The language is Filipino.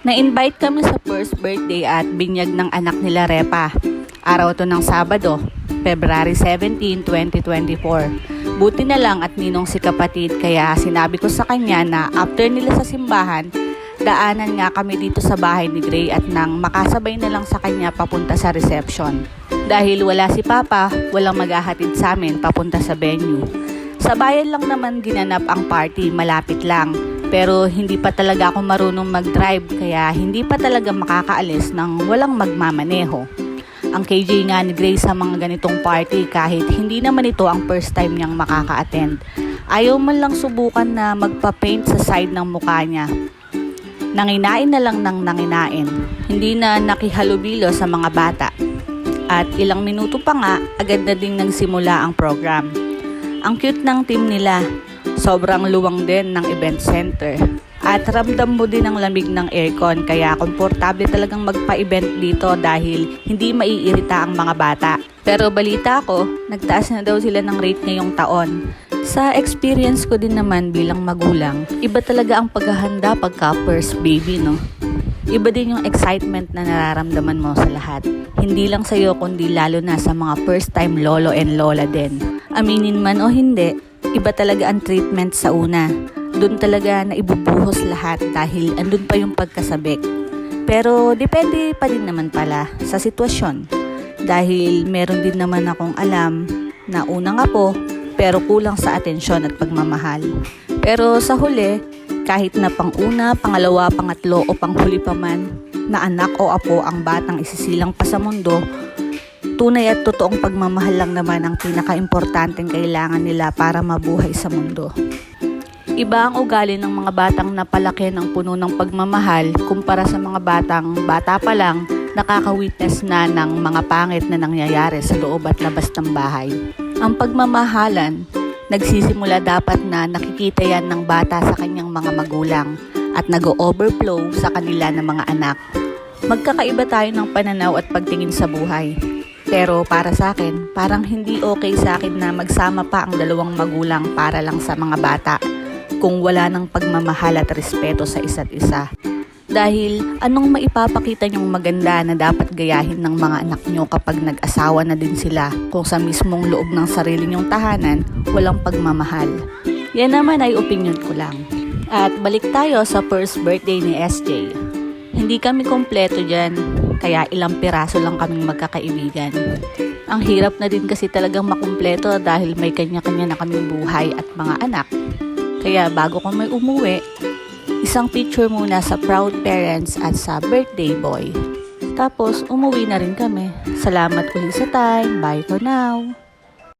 Na-invite kami sa first birthday at binyag ng anak nila Repa. Araw to ng Sabado, February 17, 2024. Buti na lang at ninong si kapatid kaya sinabi ko sa kanya na after nila sa simbahan, daanan nga kami dito sa bahay ni Gray at nang makasabay na lang sa kanya papunta sa reception. Dahil wala si Papa, walang maghahatid sa amin papunta sa venue. Sa bayan lang naman ginanap ang party, malapit lang. Pero hindi pa talaga ako marunong mag-drive kaya hindi pa talaga makakaalis ng walang magmamaneho. Ang KJ nga ni Grace sa mga ganitong party kahit hindi naman ito ang first time niyang makaka-attend. Ayaw man lang subukan na magpa-paint sa side ng mukha niya. Nanginain na lang ng nanginain. Hindi na nakihalubilo sa mga bata. At ilang minuto pa nga, agad na ding nagsimula ang program. Ang cute ng team nila. Sobrang luwang din ng event center. At ramdam mo din ang lamig ng aircon kaya komportable talagang magpa-event dito dahil hindi maiirita ang mga bata. Pero balita ko, nagtaas na daw sila ng rate ngayong taon. Sa experience ko din naman bilang magulang, iba talaga ang paghahanda pagka first baby, no? Iba din yung excitement na nararamdaman mo sa lahat. Hindi lang sa'yo kundi lalo na sa mga first time lolo and lola din. Aminin man o hindi, iba talaga ang treatment sa una. Doon talaga na ibubuhos lahat dahil andun pa yung pagkasabik. Pero depende pa din naman pala sa sitwasyon. Dahil meron din naman akong alam na unang apo pero kulang sa atensyon at pagmamahal. Pero sa huli, kahit na panguna, pangalawa, pangatlo o panghuli pa man na anak o apo ang batang isisilang pa sa mundo, tunay at totoong pagmamahal lang naman ang pinaka-importanteng kailangan nila para mabuhay sa mundo. Iba ang ugali ng mga batang napalaki ng puno ng pagmamahal kumpara sa mga batang bata pa lang nakaka-witness na ng mga pangit na nangyayari sa loob at labas ng bahay. Ang pagmamahalan, nagsisimula dapat na nakikita yan ng bata sa kanyang mga magulang at nag-overflow sa kanila ng mga anak. Magkakaiba tayo ng pananaw at pagtingin sa buhay. Pero para sa akin, parang hindi okay sa akin na magsama pa ang dalawang magulang para lang sa mga bata kung wala ng pagmamahal at respeto sa isa't isa. Dahil anong maipapakita niyong maganda na dapat gayahin ng mga anak niyo kapag nag-asawa na din sila kung sa mismong loob ng sarili niyong tahanan walang pagmamahal. Yan naman ay opinion ko lang. At balik tayo sa first birthday ni SJ. Hindi kami kompleto dyan, kaya ilang piraso lang kaming magkakaibigan. Ang hirap na din kasi talagang makumpleto dahil may kanya-kanya na kaming buhay at mga anak. Kaya bago kami umuwi, isang picture muna sa proud parents at sa birthday boy. Tapos umuwi na rin kami. Salamat ulit sa time. Bye for now.